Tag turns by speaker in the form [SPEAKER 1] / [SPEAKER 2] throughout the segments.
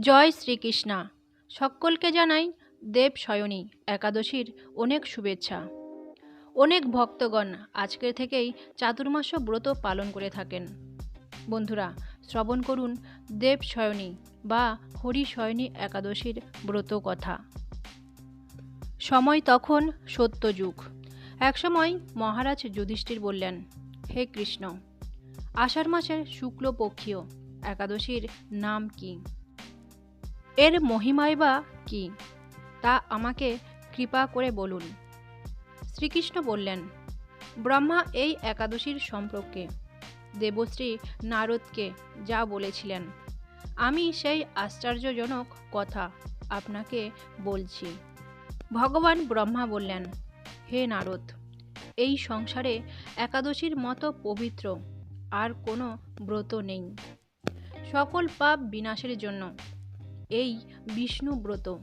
[SPEAKER 1] জয় শ্রীকৃষ্ণা। সকলকে জানাই দেব শয়নী একাদশীর অনেক শুভেচ্ছা। অনেক ভক্তগণ আজকের থেকেই চাতুর্মাস্য ব্রত পালন করে থাকেন। বন্ধুরা, শ্রবণ করুন দেব শয়নী বা হরি শয়নী একাদশীর ব্রত কথা। সময় তখন সত্যযুগ। একসময় মহারাজ যুধিষ্ঠির বললেন, হে কৃষ্ণ, আষাঢ় মাসের শুক্লপক্ষীয় একাদশীর নাম কি? এর মহিমাই বা কি? তা আমাকে কৃপা করে বলুন। শ্রীকৃষ্ণ বললেন, ব্রহ্মা এই একাদশীর সম্পর্কে। দেবশ্রী নারদকে যা বলেছিলেন। আমি সেই আশ্চর্যজনক কথা আপনাকে বলছি। ভগবান ব্রহ্মা বললেন, হে নারদ, এই সংসারে একাদশীর মতো পবিত্র আর কোনো ব্রত নেই। সকল পাপ বিনাশের জন্য এই বিষ্ণু ব্রত।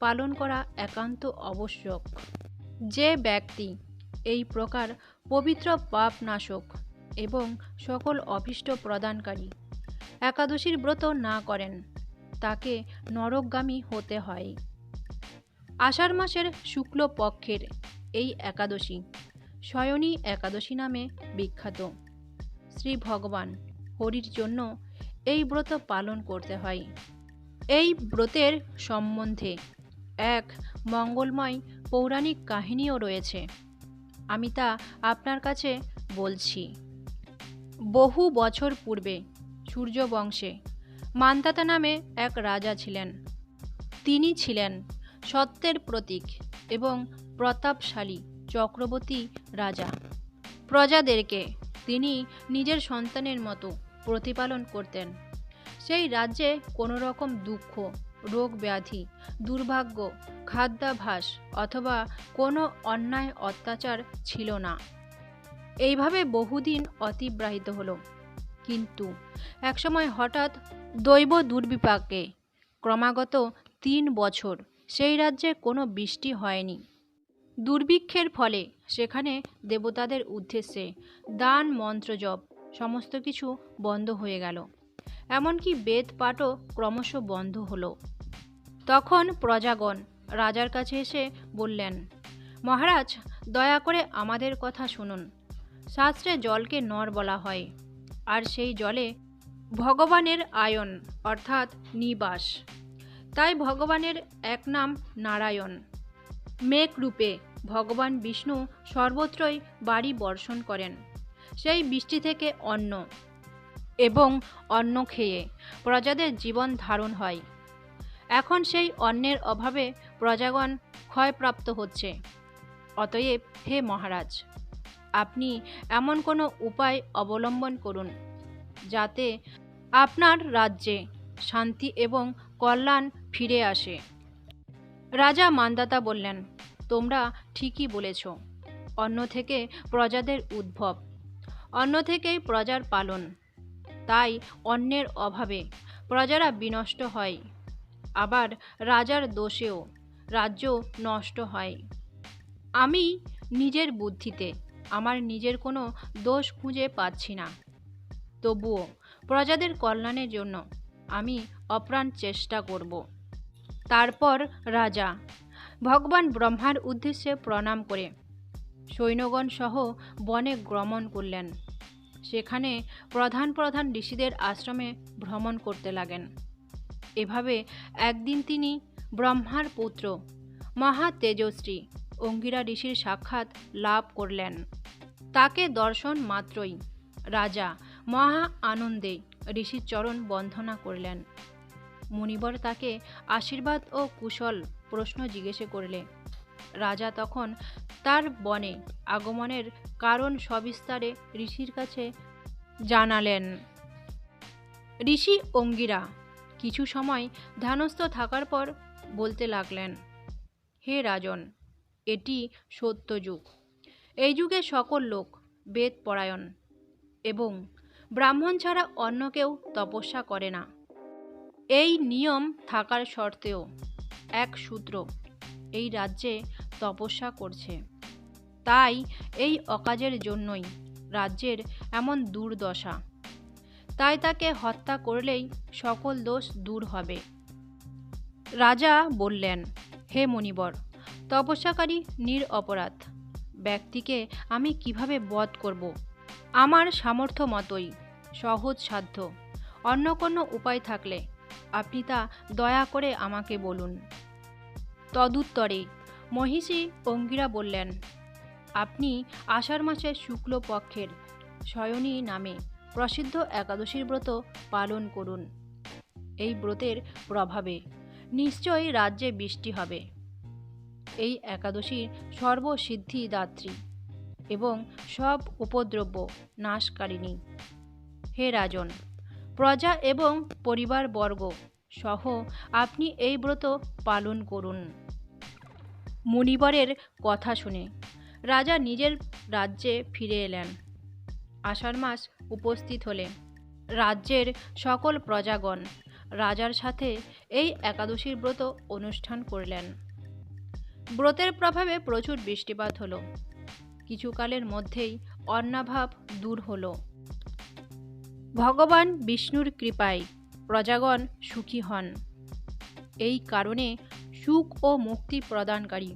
[SPEAKER 1] পালন করা একান্ত আবশ্যক। যে ব্যক্তি এই প্রকার পবিত্র পাপ নাশক এবং সকল অভীষ্ট প্রদানকারী একাদশীর ব্রত না করেন, তাকে নরকগামী হতে হয়। আষাঢ় মাসের শুক্ল পক্ষের এই একাদশী শয়নী একাদশী নামে বিখ্যাত। শ্রী ভগবান হরির জন্য এই ব্রত পালন করতে হয়। এই ব্রতের সম্বন্ধে এক মঙ্গলময় পৌরাণিক কাহিনীও রয়েছে। আমি তা আপনার কাছে বলছি। বহু বছর পূর্বে সূর্যবংশে মান্তাতা নামে এক রাজা ছিলেন। তিনি ছিলেন সত্যের প্রতীক এবং প্রতাপশালী চক্রবর্তী রাজা। প্রজাদেরকে তিনি নিজের সন্তানের মতো প্রতিপালন করতেন। সেই রাজ্যে কোনো রকম দুঃখ, রোগ ব্যাধি, দুর্ভাগ্য, খাদ্যাভাস অথবা কোনো অন্যায় অত্যাচার ছিল না। এইভাবে বহুদিন অতিবাহিত হলো। কিন্তু একসময় হঠাৎ দৈব দুর্বিপাকে ক্রমাগত তিন বছর সেই রাজ্যে কোনো বৃষ্টি হয়নি। দুর্ভিক্ষের ফলে সেখানে দেবতাদের উদ্দেশ্যে দান মন্ত্রজপ সমস্ত কিছু বন্ধ হয়ে গেল। এমনকি বেদ পাঠও ক্রমশ বন্ধ হলো। তখন প্রজাগণ রাজার কাছে এসে বললেন, মহারাজ, দয়া করে আমাদের কথা শুনুন। শাস্ত্রে জলকে নর বলা হয়, আর সেই জলে ভগবানের আয়ন, অর্থাৎ নিবাস। তাই ভগবানের এক নাম নারায়ণ। মেঘ রূপে ভগবান বিষ্ণু সর্বত্রই বাড়ি বর্ষণ করেন। সেই বৃষ্টি থেকে অন্ন এবং অন্ন খেয়ে প্রজাদের জীবন ধারণ হয়। এখন সেই অন্নের অভাবে প্রজাগণ ক্ষয়প্রাপ্ত হচ্ছে। অতএব হে মহারাজ, আপনি এমন কোনো উপায় অবলম্বন করুন, যাতে আপনার রাজ্যে শান্তি এবং কল্যাণ ফিরে আসে। রাজা মান্দাতা বললেন, তোমরা ঠিকই বলেছ অন্য থেকে প্রজাদের উদ্ভব। অন্য থেকেই প্রজার পালন তাই অন্যের অভাবে প্রজারা বিনষ্ট হয়। আবার রাজার দোষেও রাজ্য নষ্ট হয়। আমি নিজের বুদ্ধিতে আমার নিজের কোনো দোষ খুঁজে পাচ্ছি না। তবুও প্রজাদের কল্যাণের জন্য আমি অপ্রাণ চেষ্টা করব। তারপর রাজা ভগবান ব্রহ্মার উদ্দেশ্যে প্রণাম করে সৈন্যগণ সহ বনে গমন করলেন। সেখানে প্রধান প্রধান ঋষিদের আশ্রমে ভ্রমণ করতে লাগেন। এভাবে একদিন তিনি ব্রহ্মার পুত্র মহা তেজশ্রী অঙ্গিরা ঋষির সাক্ষাৎ লাভ করলেন। তাকে দর্শন মাত্রই রাজা মহা আনন্দে ঋষির চরণ বন্ধনা করলেন। মুনিবর তাকে আশীর্বাদ ও কুশল প্রশ্ন জিজ্ঞেসে করলে, রাজা, তখন তার বনে আগমনের কারণ সবিস্তারে ঋষির কাছে জানালেন। ঋষি অঙ্গিরা কিছু সময় ধ্যানস্থ থাকার পর বলতে লাগলেন, হে রাজন, এটি সত্য যুগ। এই যুগে সকল লোক বেদ পরায়ণ এবং ব্রাহ্মণ ছাড়া অন্য কেউ তপস্যা করে না। এই নিয়ম থাকার শর্তেও এক সূত্র এই রাজ্যে তপস্যা করছে। তাই এই অকাজের জন্যই রাজ্যের এমন দুর্দশা। তাই তাকে হত্যা করলেই সকল দোষ দূর হবে। রাজা বললেন, হে মণিবর, তপস্যাকারী নির অপরাধ ব্যক্তিকে আমি কীভাবে বধ করব? আমার সামর্থ্য মতোই সহজ সাধ্য। অন্য কোনো উপায় থাকলে আপনি তা দয়া করে আমাকে বলুন। তদুত্তরে মহিষী অঙ্গিরা বললেন আপনি আষাঢ় মাসের শুক্ল পক্ষের শয়নী নামে প্রসিদ্ধ একাদশীর ব্রত পালন করুন। এই ব্রতের প্রভাবে নিশ্চয়ই রাজ্যে বৃষ্টি হবে। এই একাদশীর সর্বসিদ্ধিদাত্রী এবং সব উপদ্রব্য নাশকারিণী। হে রাজন, প্রজা এবং পরিবারবর্গ সহ আপনি এই ব্রত পালন করুন। মুনিবরের কথা শুনে রাজা নিজের রাজ্যে ফিরে এলেন। আষাঢ় মাস উপস্থিত হলে রাজ্যের সকল প্রজাগণ রাজার সাথে এই একাদশীর ব্রত অনুষ্ঠান করলেন। ব্রতের প্রভাবে প্রচুর বৃষ্টিপাত হলো। কিছুকালের মধ্যেই অন্নাভাব দূর হল। ভগবান বিষ্ণুর কৃপায় প্রজাগণ সুখী হন। এই কারণে সুখ ও মুক্তি প্রদানকারী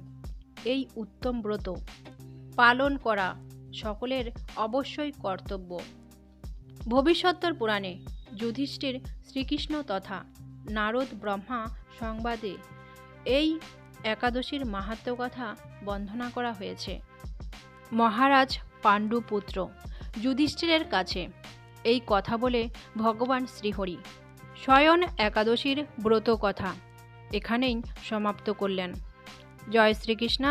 [SPEAKER 1] এই উত্তম ব্রত পালন করা সকলের অবশ্যই কর্তব্য। ভবিষ্যত্তর পুরাণে যুধিষ্ঠির শ্রীকৃষ্ণ তথা নারদ ব্রহ্মা সংবাদে এই একাদশীর মাহাত্ম্য কথা বন্ধনা করা হয়েছে। মহারাজ পাণ্ডুপুত্র, যুধিষ্ঠিরের কাছে এই কথা বলে ভগবান শ্রীহরি স্বয়ন একাদশীর ব্রত কথা এখানেই সমাপ্ত করলেন। জয় শ্রীকৃষ্ণ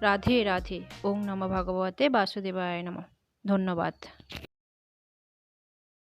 [SPEAKER 1] রাধে রাধে। ওং নম ভগবতে বাসুদেবায় নম। ধন্যবাদ।